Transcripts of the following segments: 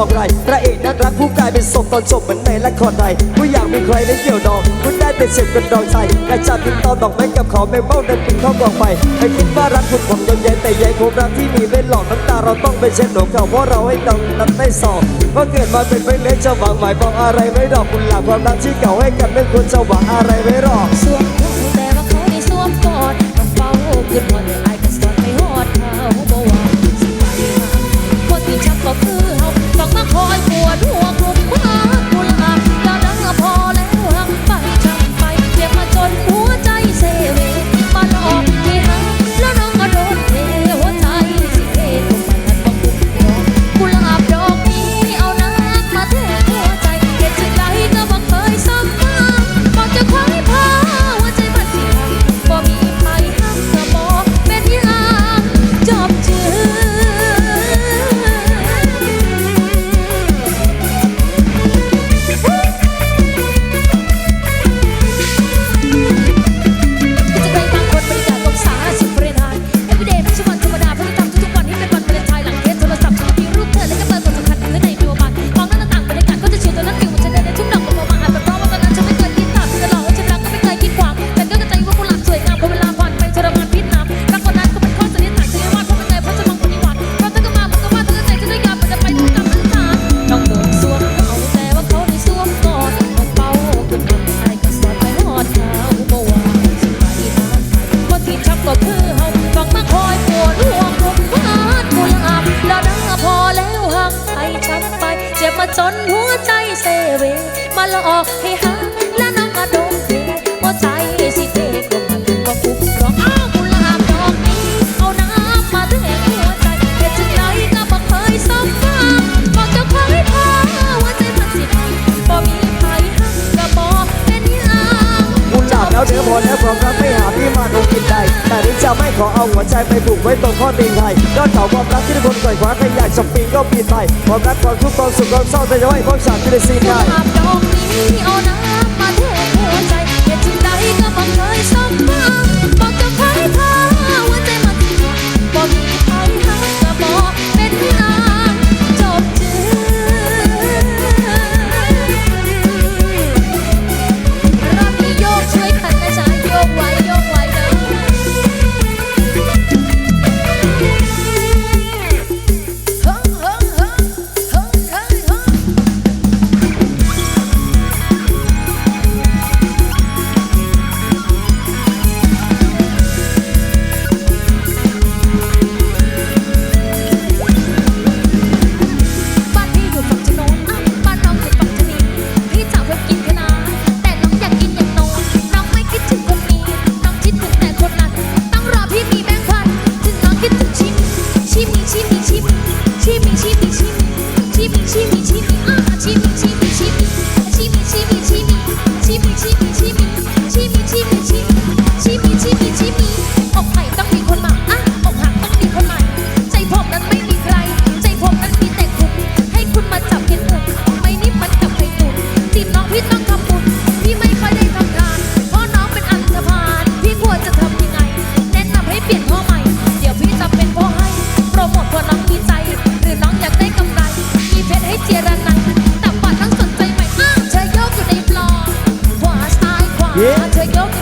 องไรพระเอกนักรักผู้กลายเป็นศพตอนจบเหมือนในละครไทยผู้อยากมีใครไม่เกี่ยวดองคุณได้เป็นเสีกันดองใจกระจัดติดตอนดอกไม้กับขอไม่เมาเดินปิงเข้ากอกไปไม่คิดว่ารักคุณผมยนใยแต่ใยผมรักที่มีไม่หลอกน้ำตาเราต้องเป็นเช่นหนมเก่าเพราะเราให้ดองนั้นไม่สองเพราะเกิดมาเป็นไม่เล็กจะหวังหม่ยบอกอะไรไม่ดอกคุณหลักความรักที่เก่าให้กันไม่ควรจะหวังอะไรไม่หรอกสวนเขาแต่ว่าเขาได้สวมกอดต้องเฝ้าขึ้นหมด ขอเอาหัวใจไปผูกไว้ตรงข้อตีนไทยยอดเขาความรักที่ทุกคนก่อคว้าใครอยากสปีก็ปีนไปความรักความทุกข์ความสุขความเศร้าแต่จะไวความสาดที่ได้สิ้นได้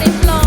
they fly.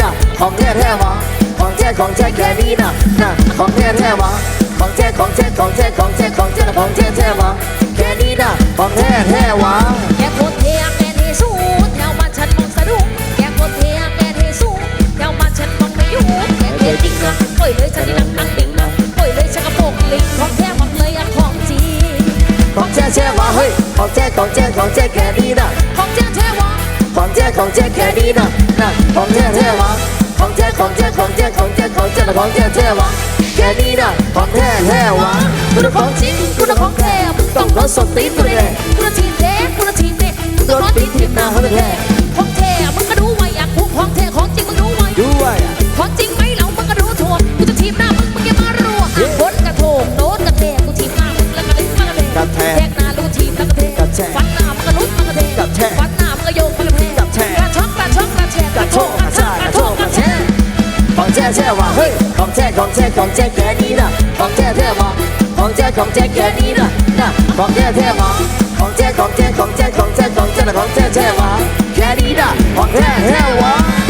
นะของแท้แท้วะของแท้ของแท้แค่นี้นะนะของแท้แท้วะของแท้ของแท้ของแท้ของแท้ของแท้ของแท้แท้วะแค่นี้นะของแท้แท้วะแกโคตเทียงแกที่สู้แถวบ้านฉันมองสะดุ้งแกโคตเทียงแกที่สู้แถวบ้านฉันมองไม่ยุ่งแกเทียงดิ้งนะปล่อยเลยฉันนี่นั่งนั่งดิ้งนะปล่อยเลยฉันกระโปงลิงของแท้หมดเลยอันของจีของแท้แท้วะเฮ้ยของแท้ของแท้ของแท้แค่นี้นะของแท้แท้วะของแท้ของแท้แค่นี้นะนะ ของเท่เท่วะของเท่ของเท่ของเท่ของเท่ของเท่ของเท่เท่วะแค่นี้นะของแท้แท้วะคุณของจริงคุณของแท้ต้องรสสตีนตัวแดงคุณทีมแท้คุณทีมเด็กคุณรสตีนทีมหน้าเขาแท้ 孔雀孔雀给你了孔雀给我孔雀孔雀给你了呐孔雀给我孔雀孔雀孔雀孔雀孔雀给我给你了孔雀给我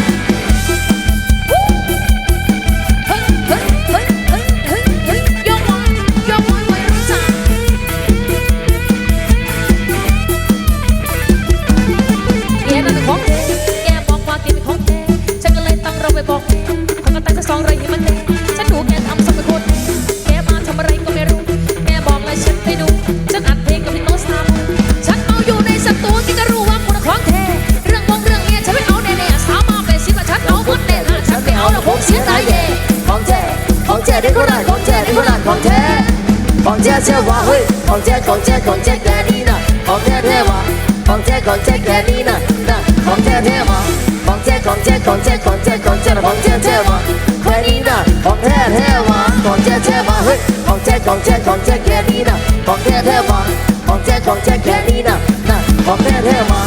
ของเจ๊ของเจ๊ของเจ๊แกนี่นะของเจ๊เทวะของเจ๊ของเจ๊แกนี่นะนะของเจ๊เทวะของเจ๊ของเจ๊ของเจ๊ของเจ๊ของเจ๊ของเจ๊เทวะแกนี่นะของเจ๊เทวะของเจ๊เทวะเฮ้ยของเจ๊ของเจ๊ของเจ๊แกนี่นะของเจ๊เทวะของเจ๊ของเจ๊แกนี่นะนะของเจ๊เทวะ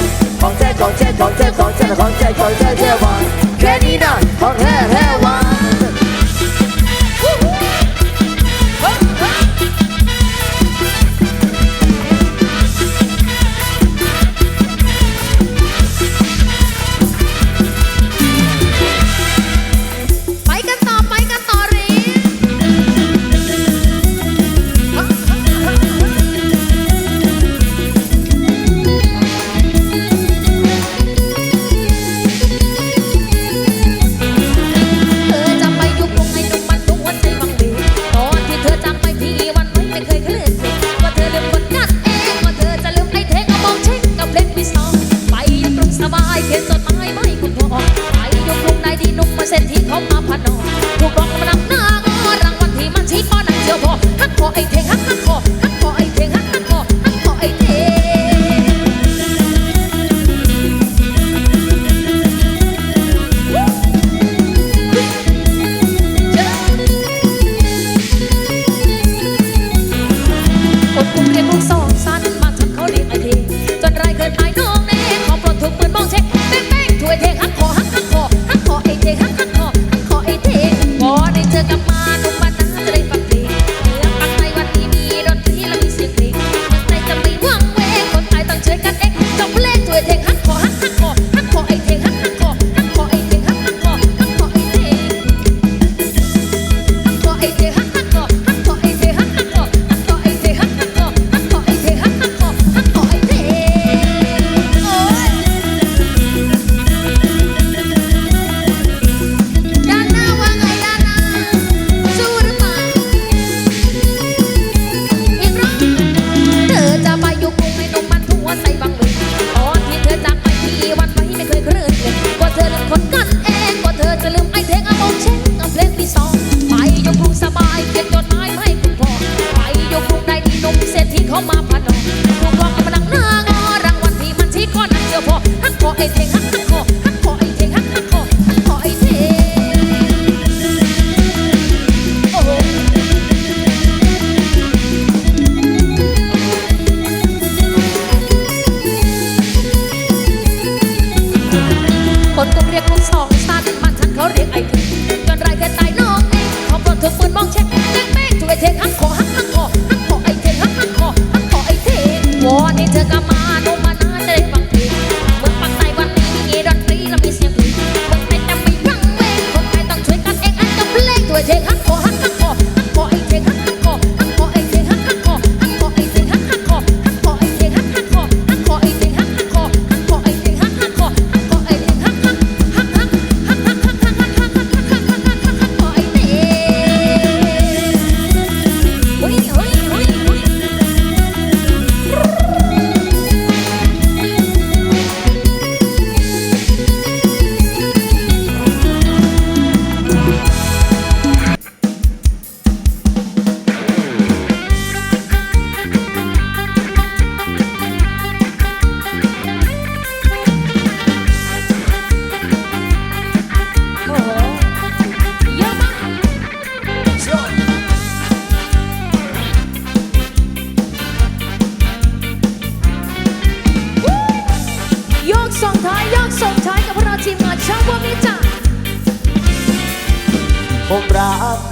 เข้ามาพนมลูกกองกำลังหน้างอรางวันที่มันชี้ก้อนนั้นเดียวพอทักงขอไอ้เสีงทัก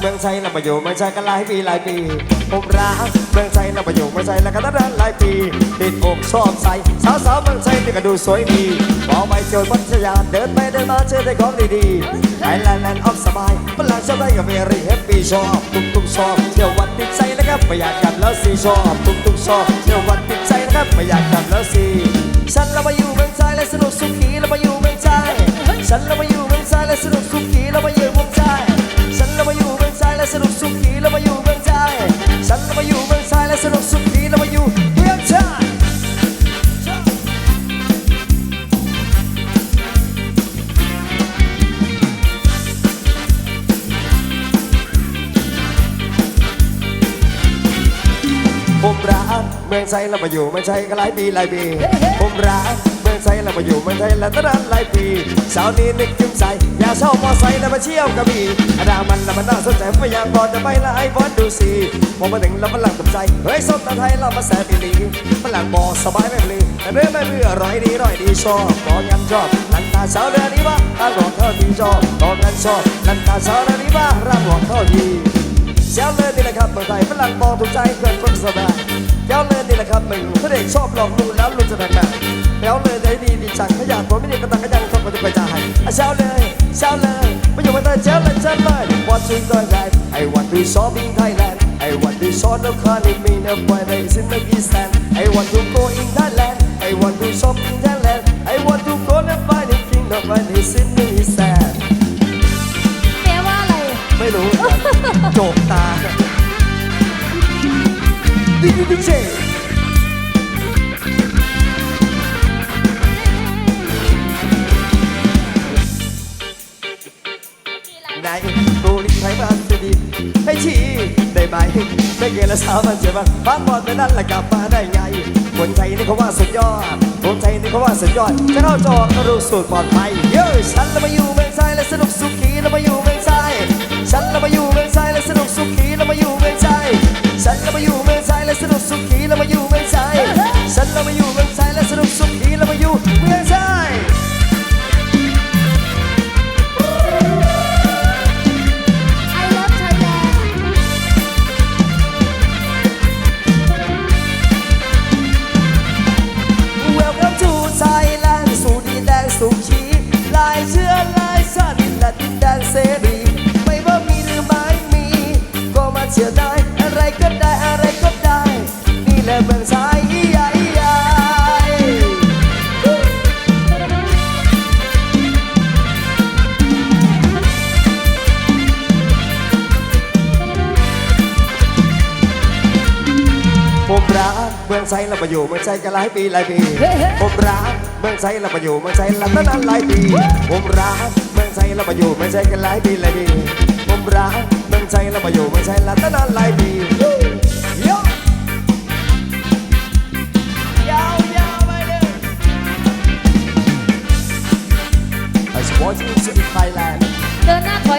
เมืองไทยเรามาอยู่เมืองไทยกันหลายปีหลายปีผมรักเมืองไทยเรามาอยู่เมืองไทยแล้วกันนานหลายปีติดอกชอบใส่สาวสาวๆเมืองไทยนี่ก็ดูสวยดีพอไปเจอพัทยาเดินไปเดินมาเจอแต่ของดีๆไอแลนด์แลนด์ออฟสบายฝรั่งชอบได้กับเมรีแฮปปี้ชอบตุ้มตุ้มชอบเที่ยววันติดใจนะครับไม่อยากกลับแล้วสิชอบตุ้มตุ้มชอบเที่ยววันติดใจนะครับไม่อยากกลับแล้วสิฉันเรามาอยู่เมืองไทยและสนุกสุขีเรามาอยู่เมืองไทยฉันเรามาอยู่เมืองไทยและสนุกสุขีเรามาอยู่เมืองไทย องไทยเรามาอยู่เมืองไทยก็หลายปีหลายปี ผมรักเมืองไทยเรามาอยู่เมืองไทยแล้วตั้งนานหลายปีเช้านี้นึกถึงใจอยากเช่ามอไซค์แล้วมาเที่ยวกระบี่อนามันแล้วมันน่าสนใจพยายามก่อนจะไปละไอ้บอลดูสิพอมาถึงแล้วมันหลังตกใจเฮ้ยส้มตาไทยเรามาแซ่บอีหลีมันหลังบอกสบายไม่เปลือแต่เรื่องไม่เบื่อร่อยดีร่อยดีชอบกองยันชอบลันตาเช้าเรือนี้ว่าร่างหลวงเข้าทีชอบกองยันชอบลันตาเช้าเรือนี้ว่าร่างหลวงเข้าทีเจ้าเลิศนี่แหละครับเมืองไทยฝรั่งมองถูกใจเพื่อนคนสบาย แล้วเลยนี่แหละครับไม่รู้พระเด็กชอบลองดูแล้วลุงจะทำไงแล้วเลยได้ดีดีจังขยันตัวไม่ดีก็ตังก็ยังชอบมันจะไปจ่ายอะเช้าเลยเช้าเลยไม่อยู่ไม่ได้เช้าเลยเช้าเลย What you going right I want to shop in Thailand I want to shop no car in me no place in the East End I want to go in Thailand I want to shop in Thailand ดิดิดิเจนายดูลิไทยมาสดีให้ชีได้ไหมไม่เกละสาวมันเจ็บบ้างพักผ่อนไปนั่นหละกลับมาได้ไงคนไทยนี่เขาว่าสุดยอดคนไทยนี่เขาว่าสุดยอดจะเข้าจอก็รู้สูตรปลอดภัยเย้ฉันเรามาอยู่เมืองไทยและสนุกสุขีเรามาอยู่เมืองไทยฉันเรามาอยู่เมืองไทยและสนุกสุขีเรามาอยู่เมืองไทยฉันเรามาอยู่ ผมรักเมืองไทยเรามาอยู่เมืองไทยกันหลายปีหลายปี ผมรักเมืองไทยเรามาอยู่เมืองไทยแล้วตั้งนานหลายปี ผมรักเมืองไทยเรามาอยู่เมืองไทยกันหลายปีหลายปี ผมรักเมืองไทยเรามาอยู่เมืองไทยแล้วตั้งนานหลายปีโยยาวยาวไปเลย I support you to Thailand เดินหน้าถ